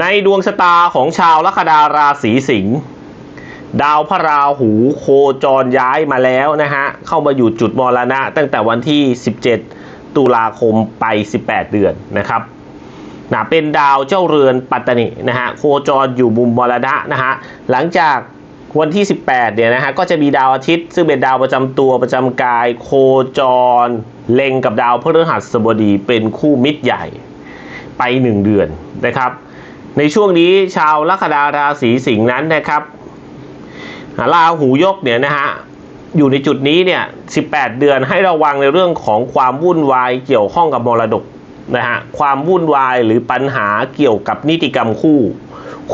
ในดวงชะตาของชาวลัคนาราศีสิงห์ดาวพระราหูโคจรย้ายมาแล้วนะฮะ เข้ามาอยู่จุดมรณะ ตั้งแต่วันที่ 17 ตุลาคมไป 18 เดือนนะครับนะเป็นดาวเจ้าเรือนปัตตนินะฮะโคจรอยู่มุมมรณะนะฮะหลังจากวันที่ 18 เนี่ยนะฮะก็จะมีดาวอาทิตย์ ซึ่งเป็นดาวประจำตัวประจำกาย โคจร เล็งกับดาวพฤหัสบดีเป็นคู่มิตรใหญ่ไป 1 เดือนนะครับ ในช่วงนี้ชาวลัคนาราศีสิงห์นั้นนะครับราหูยกเนี่ยนะฮะอยู่ในจุดนี้เนี่ย 18 เดือนให้ระวังในเรื่องของความวุ่นวายเกี่ยวข้องกับมรดกนะฮะ ความวุ่นวายหรือปัญหาเกี่ยวกับนิติกรรมคู่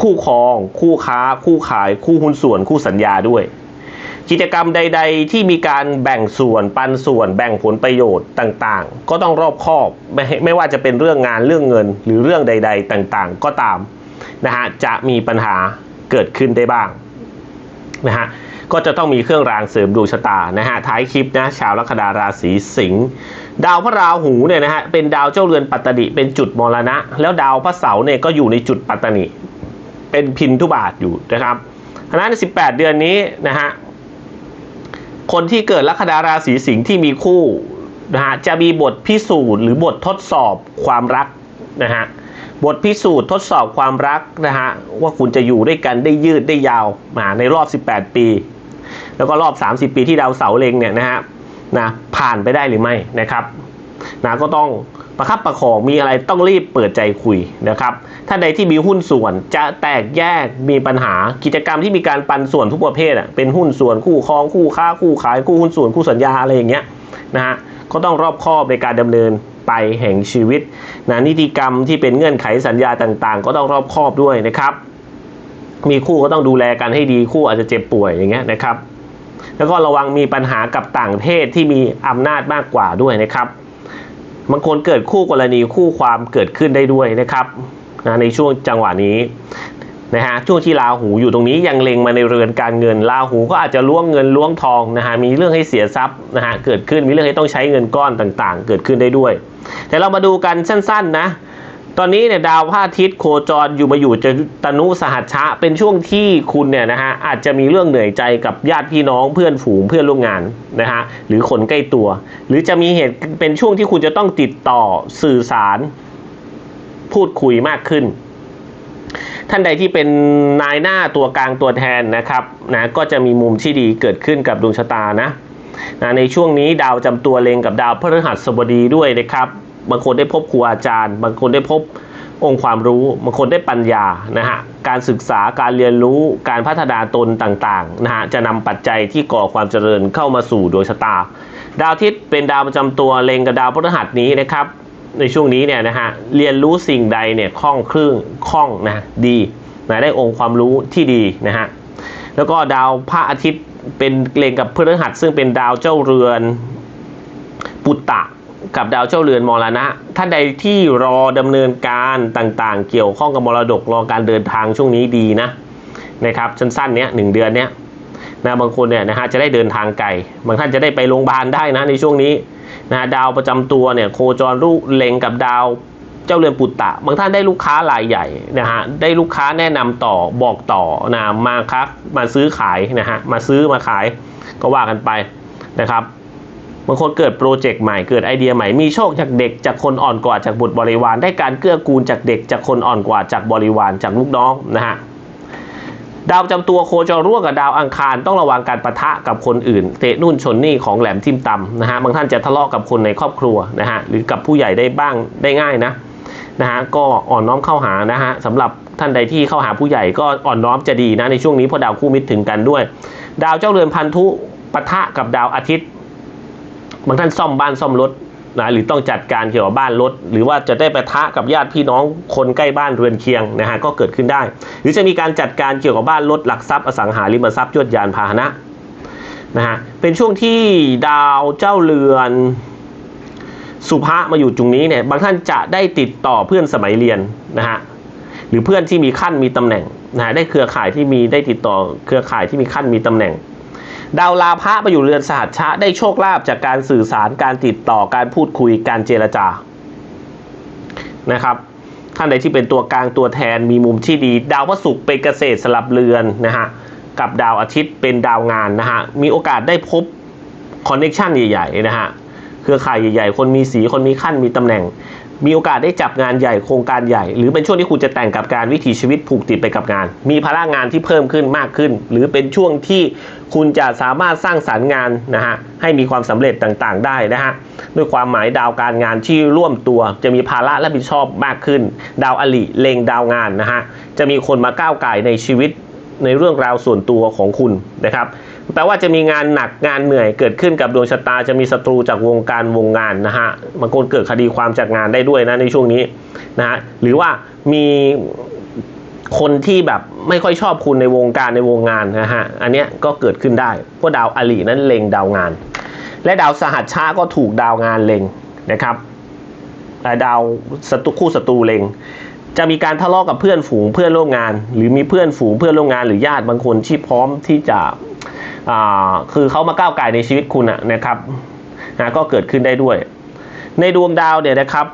คู่ครอง คู่ค้า คู่ขาย คู่หุ้นส่วน คู่สัญญาด้วย กิจกรรมใด ๆ ที่มีการแบ่งส่วน ปันส่วน แบ่งผลประโยชน์ต่างๆ ก็ต้องรอบคอบไม่ไม่ว่าจะเป็นเรื่องงานเรื่องเงิน หรือเรื่องใด ๆ ต่างๆ ก็ตาม นะฮะจะมีปัญหาเกิดขึ้นได้บ้างนะฮะก็จะต้องมีเครื่องรางเสริมดวงชะตานะฮะท้ายคลิปนะชาวลัคนาราศีสิงห์ดาวพระราหูเนี่ยนะฮะเป็นดาวเจ้าเรือนปัตตนิเป็นจุดมรณะ แล้วดาวพระเสาร์เนี่ยก็อยู่ในจุดปัตตนิเป็นพินทุบาทอยู่นะครับเพราะฉะนั้น18 เดือนนี้นะฮะคนที่เกิดลัคนาราศีสิงห์ที่มีคู่นะฮะจะมีบทพิสูจน์หรือบททดสอบความรักนะฮะ บทพิสูจน์ทดสอบความรักนะฮะว่าคุณจะอยู่ด้วยกันได้ยืดได้ยาวมาในรอบ 18 ปี แล้วก็รอบ 30 ปีที่ดาวเสาร์เล็งเนี่ยนะฮะนะผ่านไปได้หรือไม่นะครับนะก็ต้องประคับประคองมีอะไรต้องรีบเปิดใจคุยนะครับถ้าใดที่มีหุ้นส่วนจะแตกแยกมีปัญหากิจกรรมที่มีการปันส่วนทุกประเภทอะเป็นหุ้นส่วนคู่ครองคู่ค้าคู่ขายคู่หุ้นส่วนคู่สัญญาอะไรอย่างเงี้ยนะฮะก็ต้องรอบคอบในการดำเนิน ไปแห่งชีวิตนะนิติกรรมที่เป็นเงื่อนไขสัญญาต่างๆ ก็ต้องรอบคอบด้วยนะครับ มีคู่ก็ต้องดูแลกันให้ดีคู่อาจจะเจ็บป่วยอย่างเงี้ยนะครับ แล้วก็ระวังมีปัญหากับต่างเพศที่มีอำนาจมากกว่าด้วยนะครับบางคนเกิดคู่กรณีคู่ความเกิดขึ้นได้ด้วยนะครับนะในช่วงจังหวะนี้ นะฮะช่วงที่ราหูอยู่ตรงนี้ยังเล็งมาในเรือนการเงินราหูก็อาจจะล้วงเงินล้วงทองนะฮะมีเรื่องให้เสียทรัพย์นะฮะเกิดขึ้นมีเรื่องให้ต้องใช้เงินก้อนต่างๆ เกิดขึ้นได้ด้วย แต่เรามาดูกันสั้น ๆ นะ ตอนนี้เนี่ยดาวพระอาทิตย์โคจรอยู่มาอยู่จะตนุสหัชชะ เป็นช่วงที่คุณเนี่ยนะฮะอาจจะมีเรื่องเหนื่อยใจกับญาติพี่น้องเพื่อนฝูงเพื่อนร่วมงานนะฮะหรือคนใกล้ตัว หรือจะมีเหตุเป็นช่วงที่คุณจะต้องติดต่อสื่อสาร พูดคุยมากขึ้น ท่านใดที่เป็นนายหน้าตัวกลางตัวแทนนะครับนะก็จะมีมุมที่ดีเกิดขึ้นกับดวงชะตานะนะในช่วงนี้ดาวจำตัวเลงกับดาวพฤหัสบดีด้วยนะครับบางคนได้พบครูอาจารย์ บางคนได้พบองค์ความรู้บางคนได้ปัญญานะฮะการศึกษาการเรียนรู้การพัฒนาตนต่างๆนะฮะจะนำปัจจัยที่ก่อความเจริญเข้ามาสู่ดวงชะตา ดาวอาทิตย์เป็นดาวประจำตัวเลงกับดาวพฤหัสนี้นะครับ ในช่วงนี้เนี่ยนะฮะเรียนรู้สิ่งใดเนี่ยคล่องคลื่นคล่องนะดีนะได้องค์ความรู้ที่ดีนะฮะแล้วก็ดาวพระอาทิตย์เป็นเลงกับพฤหัสซึ่งเป็นดาวเจ้าเรือนปุตตะกับดาวเจ้าเรือนมรณะ ท่านใดที่รอดำเนินการต่างๆ เกี่ยวข้องกับมรดกรอการเดินทางช่วงนี้ดีนะนะครับสั้นๆเนี้ยหนึ่งเดือนเนี้ยนะบางคนเนี่ยนะฮะจะได้เดินทางไกลบางท่านจะได้ไปโรงพยาบาลได้นะในช่วงนี้ นะดาวประจำตัวเนี่ยโคจรรูเล็งกับดาวเจ้าเรือนปุตตะ บางท่านได้ลูกค้ารายใหญ่นะฮะได้ลูกค้าแนะนำต่อบอกต่อนะมาครับมาซื้อขายนะฮะมาซื้อมาขายก็ว่ากันไปนะครับบางคนเกิดโปรเจกต์ใหม่เกิดไอเดียใหม่มีโชคจากเด็กจากคนอ่อนกว่าจากบุตรบริวาร ได้การเกื้อกูลจากเด็กจากคนอ่อนกว่าจากบริวารจากลูกน้องนะฮะ ดาวประจำตัวโคจรร่วมกับดาวอังคารต้องระวังการประทะกับคนอื่น เตะนุ่นชนนี่ของแหลมทิ่มตำนะฮะบางท่านจะทะเลาะกับคนในครอบครัวนะฮะหรือกับผู้ใหญ่ได้บ้างได้ง่ายนะนะฮะก็อ่อนน้อมเข้าหานะฮะสำหรับท่านใดที่เข้าหาผู้ใหญ่ก็อ่อนน้อมจะดีนะในช่วงนี้เพราะดาวคู่มิตรถึงกันด้วย ดาวเจ้าเรือนพันธุปะทะกับดาวอาทิตย์บางท่านซ่อมบ้านซ่อมรถ นะหรือต้องจัดการเกี่ยวกับบ้านรถ หรือว่าจะได้ไปทะกับญาติพี่น้องคนใกล้บ้านเรือนเคียงนะฮะก็เกิดขึ้นได้ หรือจะมีการจัดการเกี่ยวกับบ้านรถหลักทรัพย์อสังหาริมทรัพย์ยวดยานพาหนะนะฮะเป็นช่วงที่ดาวเจ้าเรือนสุภะมาอยู่ตรงนี้เนี่ยบางท่านจะได้ติดต่อเพื่อนสมัยเรียนนะฮะหรือเพื่อนที่มีขั้นมีตำแหน่งนะฮะได้เครือข่ายที่มีได้ติดต่อเครือข่ายที่มีขั้นมีตำแหน่ง ดาวลาภะมาอยู่เรือนสหัชชะได้โชคลาภจากการสื่อสารการติดต่อการพูดคุยการเจรจานะครับท่านใดที่เป็นตัวกลางตัวแทนมีมุมที่ดี ดาวพระศุกร์เป็นเกษตรสลับเรือนนะฮะกับดาวอาทิตย์เป็นดาวงานนะฮะมีโอกาสได้พบคอนเน็ชันใหญ่ๆนะฮะเครือข่ายใหญ่ๆ คนมีสีคนมีขั้นมีตำแหน่ง มีโอกาสได้จับงานใหญ่โครงการใหญ่ หรือเป็นช่วงที่คุณจะแต่งกับการวิถีชีวิตผูกติดไปกับงาน มีพลังงานที่เพิ่มขึ้นมากขึ้น หรือเป็นช่วงที่คุณจะสามารถสร้างสรรค์งานนะฮะให้มีความสำเร็จต่างๆ ได้นะฮะด้วยความหมายดาวการงานที่ร่วมตัว จะมีภาระและรับผิดชอบมากขึ้น ดาวอลิเลงดาวงานนะฮะจะมีคนมาก้าวไก่ในชีวิต ในเรื่องราวส่วนตัวของคุณนะครับแปลว่าจะมีงานหนักงานเหนื่อยเกิดขึ้นกับดวงชะตาจะมีศัตรูจากวงการวงงานนะฮะบางคนเกิดคดีความจากงานได้ด้วยนะในช่วงนี้นะฮะหรือว่ามีคนที่แบบไม่ค่อยชอบคุณในวงการในวงงานนะฮะอันเนี้ยก็เกิดขึ้นได้เพราะดาวอลินั้นเล็งดาวงาน และดาวสหัชชาก็ถูกดาวงานเล็งนะครับและดาวศัตรูคู่ศัตรูเล็ง จะมีการทะเลาะกับเพื่อนฝูงเพื่อนร่วมงาน หรือมีเพื่อนฝูงเพื่อนร่วมงาน หรือญาติบางคนที่พร้อมที่จะคือเขามาก้าวไก่ในชีวิตคุณะนะครับนะก็เกิดขึ้นได้ด้วย ในดวงดาวเนี่ยนะครับ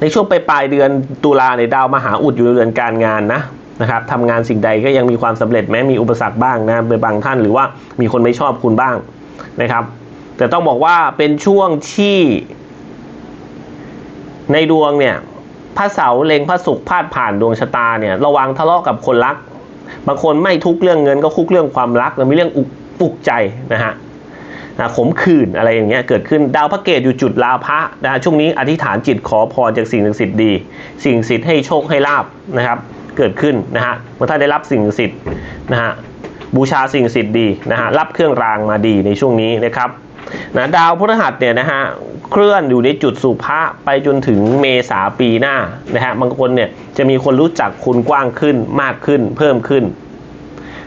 ในช่วงปลายปลายเดือนตุลาในดาวมหาอุดอยู่ในเรือนการงานนะนะครับทำงานสิ่งใดก็ยังมีความสำเร็จแม้มีอุปสรรคบ้างนะเป็นบางท่านหรือว่ามีคนไม่ชอบคุณบ้างนะครับ แต่ต้องบอกว่าเป็นช่วงที่ในดวงเนี่ย พระเสาเล็งพระศุกร์พาดผ่านดวงชะตาเนี่ยระวังทะเลาะกับคนรัก บางคนไม่ทุกเรื่องเงินก็คุกเรื่องความรักแล้วมีเรื่องอุกใจนะฮะนะขมขื่นอะไรอย่างเงี้ยเกิดขึ้นดาวพระเกตอยู่จุดลาภะนะช่วงนี้อธิษฐานจิตขอพรจากสิ่งศักดิ์สิทธิ์ดี สิ่งศักดิ์สิทธิ์ให้โชคให้ลาบนะครับ เกิดขึ้นนะฮะเมื่อท่านได้รับสิ่งศักดิ์สิทธิ์นะฮะบูชาสิ่งศักดิ์สิทธิ์ดีนะฮะรับเครื่องรางมาดีในช่วงนี้นะครับ นะดาวพฤหัสเนี่ยนะฮะเคลื่อนอยู่ในจุดสุภะไปจนถึงเมษาปีหน้านะฮะบางคนเนี่ยจะมีคนรู้จักคุณกว้างขึ้นมากขึ้นเพิ่มขึ้น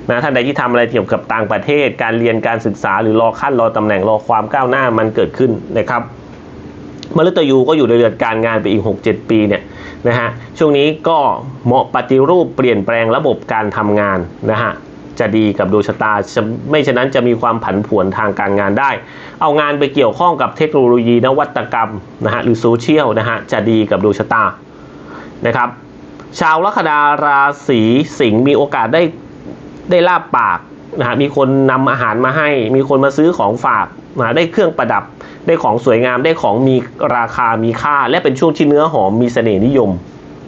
นะท่านใดที่ทำอะไรเกี่ยวกับต่างประเทศ การเรียนการศึกษาหรือรอขั้นรอตำแหน่งรอความก้าวหน้ามันเกิดขึ้นนะครับมฤตยูก็อยู่ในเรือนการงานไปอีก 6-7 ปีเนี่ยนะฮะช่วงนี้ก็เหมาะปฏิรูปเปลี่ยนแปลงระบบการทำงานนะฮะ จะดีกับดวงชะตาะไม่ฉะนั้นจะมีความผันผวนทางการงานได้ เอางานไปเกี่ยวข้องกับเทคโนโลยีนวัตกรรมนะฮะหรือโซเชียลนะฮะจะดีกับดวงชะตานะครับชาวลัคนาราศีสิงห์มีโอกาสได้ได้ลาบปากนะฮะมีคนนำอาหารมาให้ มีคนมาซื้อของฝากนะได้เครื่องประดับได้ของสวยงามได้ของมีราคามีค่า และเป็นช่วงที่เนื้อหอมมีเสน่ห์นิยม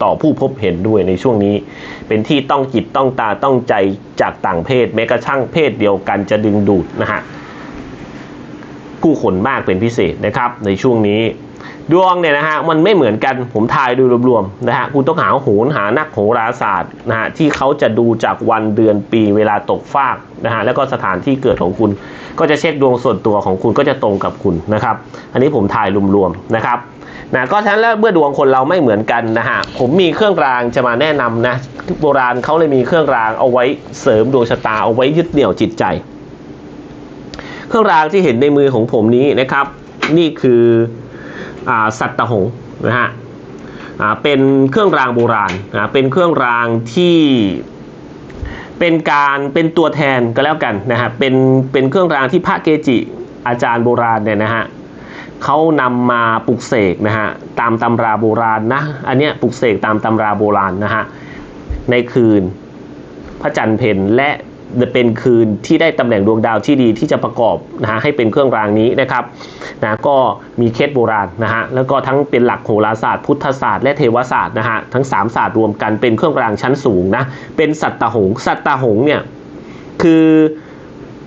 ต่อผู้พบเห็นด้วยในช่วงนี้ เป็นที่ต้องจิตต้องตาต้องใจจากต่างเพศ แม้กระทั่งเพศเดียวกันจะดึงดูดนะฮะผู้คนมากเป็นพิเศษนะครับในช่วงนี้ดวงเนี่ยนะฮะมันไม่เหมือนกันผมทายโดยรวมๆนะฮะคุณต้องหาโหนหานักโหราศาสตร์นะฮะที่เขาจะดูจากวันเดือนปีเวลาตกฟากนะฮะแล้วก็สถานที่เกิดของคุณ ก็จะเช็คดวงส่วนตัวของคุณก็จะตรงกับคุณนะครับ อันนี้ผมทายรวมๆนะครับ นะก็ฉะนั้นแล้วเมื่อดวงคนเราไม่เหมือนกันนะฮะผมมีเครื่องรางจะมาแนะนำนะโบราณเขาเลยมีเครื่องรางเอาไว้เสริมดวงชะตาเอาไว้ยึดเหนี่ยวจิตใจ เครื่องรางที่เห็นในมือของผมนี้นะครับ นี่คืออสัตตหงนะฮะเป็นเครื่องรางโบราณนะเป็นเครื่องรางที่เป็นการเป็นตัวแทนก็แล้วกันนะฮะเป็นเป็นเครื่องรางที่พระเกจิอาจารย์โบราณเนี่ยนะฮะ เขานำมาปลุกเสกนะฮะตามตำราโบราณนะอันเนี้ยปลุกเสกตามตำราโบราณนะฮะในคืนพระจันทร์เพ็ญและเป็นคืนที่ได้ตำแหน่งดวงดาวที่ดีที่จะประกอบนะฮะให้เป็นเครื่องรางนี้นะครับนะก็มีเคสโบราณนะฮะแล้วก็ทั้งเป็นหลักโหราศาสตร์ พุทธศาสตร์และเทวศาสตร์นะฮะทั้งสามศาสตร์รวมกันเป็นเครื่องรางชั้นสูงนะเป็นสัตตหงสัตตหงเนี่ยคือ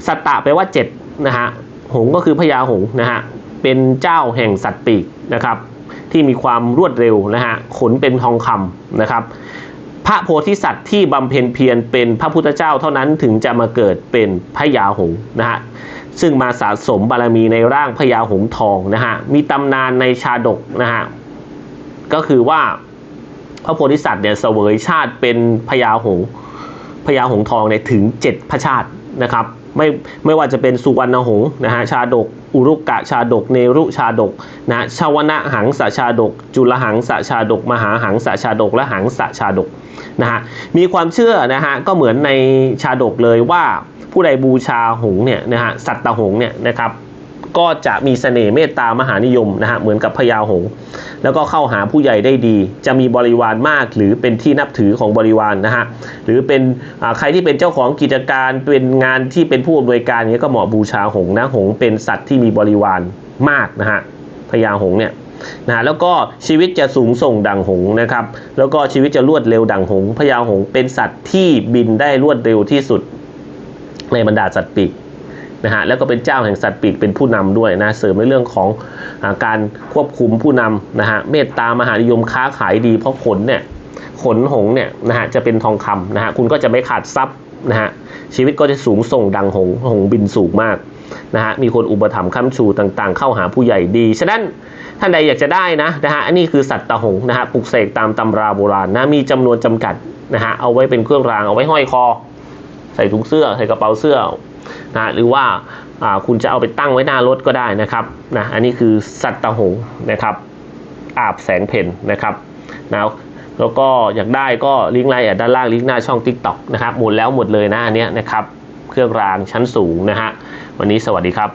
สัตตะแปลว่าเจ็ดนะฮะหงก็คือพญาหงนะฮะ เป็นเจ้าแห่งสัตว์ปีกนะครับ ที่มีความรวดเร็วนะฮะขนเป็นทองคำนะครับ พระโพธิสัตว์ที่บำเพ็ญเพียรเป็นพระพุทธเจ้าเท่านั้นถึงจะมาเกิดเป็นพญาหงนะฮะซึ่งมาสะสมบารมีในร่างพญาหงทองนะฮะมีตำนานในชาดกนะฮะก็คือว่าพระโพธิสัตว์เนี่ยเสวยชาติเป็นพญาหงพญาหงทองเนี่ยถึงเจ็ดพระชาตินะครับ ไม่ไม่ว่าจะเป็นสุวรรณหงษ์นะฮะชาดก อุรุกะชาดก เนรุชาดกนะฮะชาวนะหังสชาดก จุลหังสชาดก มหาหังสชาดก และหังสชาดกนะฮะมีความเชื่อนะฮะก็เหมือนในชาดกเลยว่าผู้ใดบูชาหงส์เนี่ยนะฮะสัตตหงส์เนี่ยนะครับ ก็จะมีเสน่ห์เมตตามหานิยมนะฮะเหมือนกับพญาหงแล้วก็เข้าหาผู้ใหญ่ได้ดี จะมีบริวารมากหรือเป็นที่นับถือของบริวารนะฮะหรือเป็นใครที่เป็นเจ้าของกิจการเป็นงานที่เป็นผู้อำนวยการเนี้ยก็เหมาะบูชาหงนะหงเป็นสัตว์ที่มีบริวารมากนะฮะพญาหงเนี่ยนะะแล้วก็ชีวิตจะสูงส่งดังหงนะครับแล้วก็ชีวิตจะรวดเร็วดังหงพญาหงเป็นสัตว์ที่บินได้รวดเร็วที่สุดในบรรดาสัตว์ปีก นะฮะแล้วก็เป็นเจ้าแห่งสัตว์ปีกเป็นผู้นำด้วยนะเสริมในเรื่องของอการควบคุมผู้นำนะฮะเมตตามหานิยมค้าขายดี เพราะขนเนี่ยขนหงเนี่ยนะฮะจะเป็นทองคำนะฮะคุณก็จะไม่ขาดทรัพย์นะฮะชีวิตก็จะสูงส่งดังหงหงบินสูงมากนะฮะมีคนอุปถัมภ์ค้ำชูต่างๆ เข้าหาผู้ใหญ่ดี ฉะนั้นท่านใดอยากจะได้นะนะฮะอันนี้คือสัตว์ตะหงนะฮะปลุกเสกตามตำราโบราณนะมีจำนวนจำกัดนะฮะเอาไว้เป็นเครื่องรางเอาไว้ห้อยคอ ใส่ถุงเสื้อใส่กระเป๋าเสื้อ นะหรือว่าคุณจะเอาไปตั้งไว้หน้ารถก็ได้นะครับนะอันนี้คือสัตว์ตหงนะครับอาบแสงเพนนะครับนะแล้วก็อยากได้ก็ลิงก์ไลน์แอดด้านล่างลิงก์หน้าช่อง Tik t o อกนะครับหมดแล้วหมดเลยนะอันเนี้ยนะครับเครื่องรางชั้นสูงนะฮะวันนี้สวัสดีครับ